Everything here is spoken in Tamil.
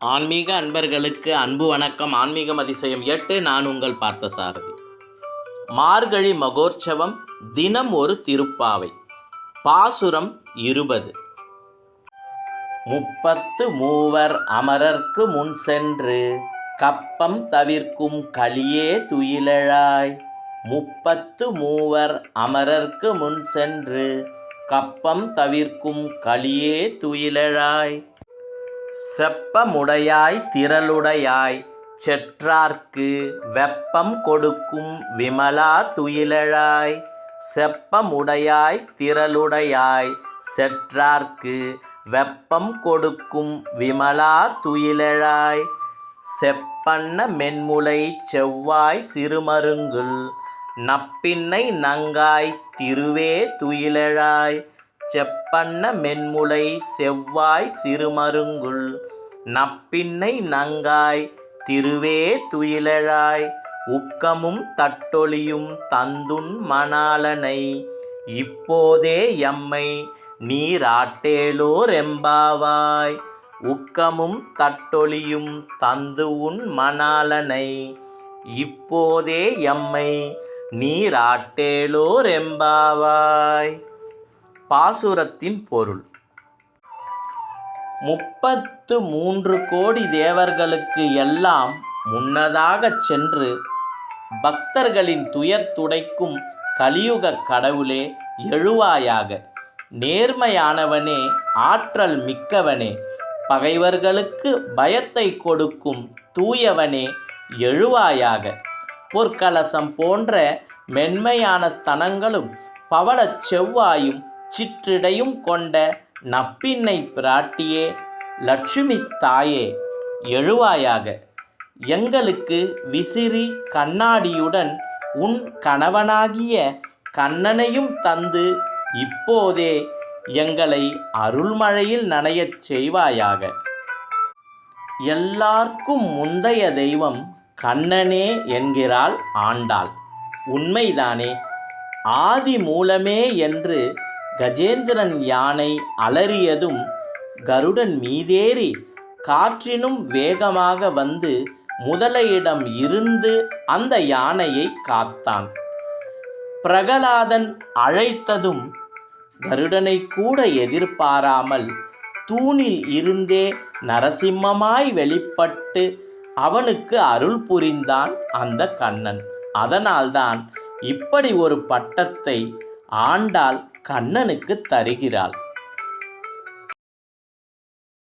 ஆன்மீக அன்பர்களுக்கு அன்பு வணக்கம். ஆன்மீகம் அதிசயம் எட்டு நான் உங்கள் பார்த்த சாரதி மார்கழி மகோற்சவம் தினம் ஒரு திருப்பாவை. பாசுரம் இருபது. முப்பத்து மூவர் அமரர்க்கு முன் சென்று கப்பம் தவிர்க்கும் களியே துயிலழாய். முப்பத்து மூவர் அமரர்க்கு முன் சென்று கப்பம் தவிர்க்கும் களியே துயிலழாய். செப்பமுடையாய் திரளுடையாய் செற்றார்க்கு வெப்பம் கொடுக்கும் விமலா துயிலழாய் செப்பமுடையாய் திரளுடையாய் செற்றார்க்கு வெப்பம் கொடுக்கும் விமலா துயிலழாய் செப்பண்ண மென்முலை செவ்வாய் சிறுமருங்குள் நப்பின்னை நங்காய் திருவே துயிலழாய் செப்பன்ன மென்முலை செவ்வாய் சிறுமருங்குள் நப்பின்னை நங்காய் திருவே துயிலழாய் உக்கமும் தட்டொளியும் தந்துன் மணாலனை இப்போதே எம்மை நீராட்டேலோர் ரெம்பாவாய் உக்கமும் தட்டொளியும் தந்து உன் மணாலனை இப்போதே எம்மை நீராட்டேலோர் ரெம்பாவாய் பாசுரத்தின் பொருள். முப்பத்து மூன்று கோடி தேவர்களுக்கு எல்லாம் முன்னதாகச் சென்று பக்தர்களின் துயர் துடைக்கும் கலியுக கடவுளே எழுவாயாக. நேர்மையானவனே ஆற்றல் மிக்கவனே பகைவர்களுக்கு பயத்தை கொடுக்கும் தூயவனே எழுவாயாக. பொற்கலசம் போன்ற மென்மையான ஸ்தனங்களும் பவளச் செவ்வாயும் சிற்றிடையும் கொண்ட நப்பின்னை பிராட்டியே லட்சுமி தாயே எழுவாயாக. எங்களுக்கு விசிறி கண்ணாடியுடன் உன் கணவனாகிய கண்ணனையும் தந்து இப்போதே எங்களை அருள்மழையில் நனையச் செய்வாயாக. எல்லார்க்கும் முந்தைய தெய்வம் கண்ணனே என்கிறாள் ஆண்டாள். உண்மைதானே? ஆதி மூலமே என்று கஜேந்திரன் யானை அலறியதும் கருடன் மீதேறி காற்றினும் வேகமாக வந்து முதலையிடம் இருந்து அந்த யானையை காத்தான். பிரகலாதன் அழைத்ததும் கருடனை கூட எதிர்பாராமல் தூணில் இருந்தே நரசிம்மமாய் வெளிப்பட்டு அவனுக்கு அருள் புரிந்தான் அந்த கண்ணன். அதனால்தான் இப்படி ஒரு பட்டத்தை ஆண்டாள் கண்ணனுக்கு தருகிறாள்.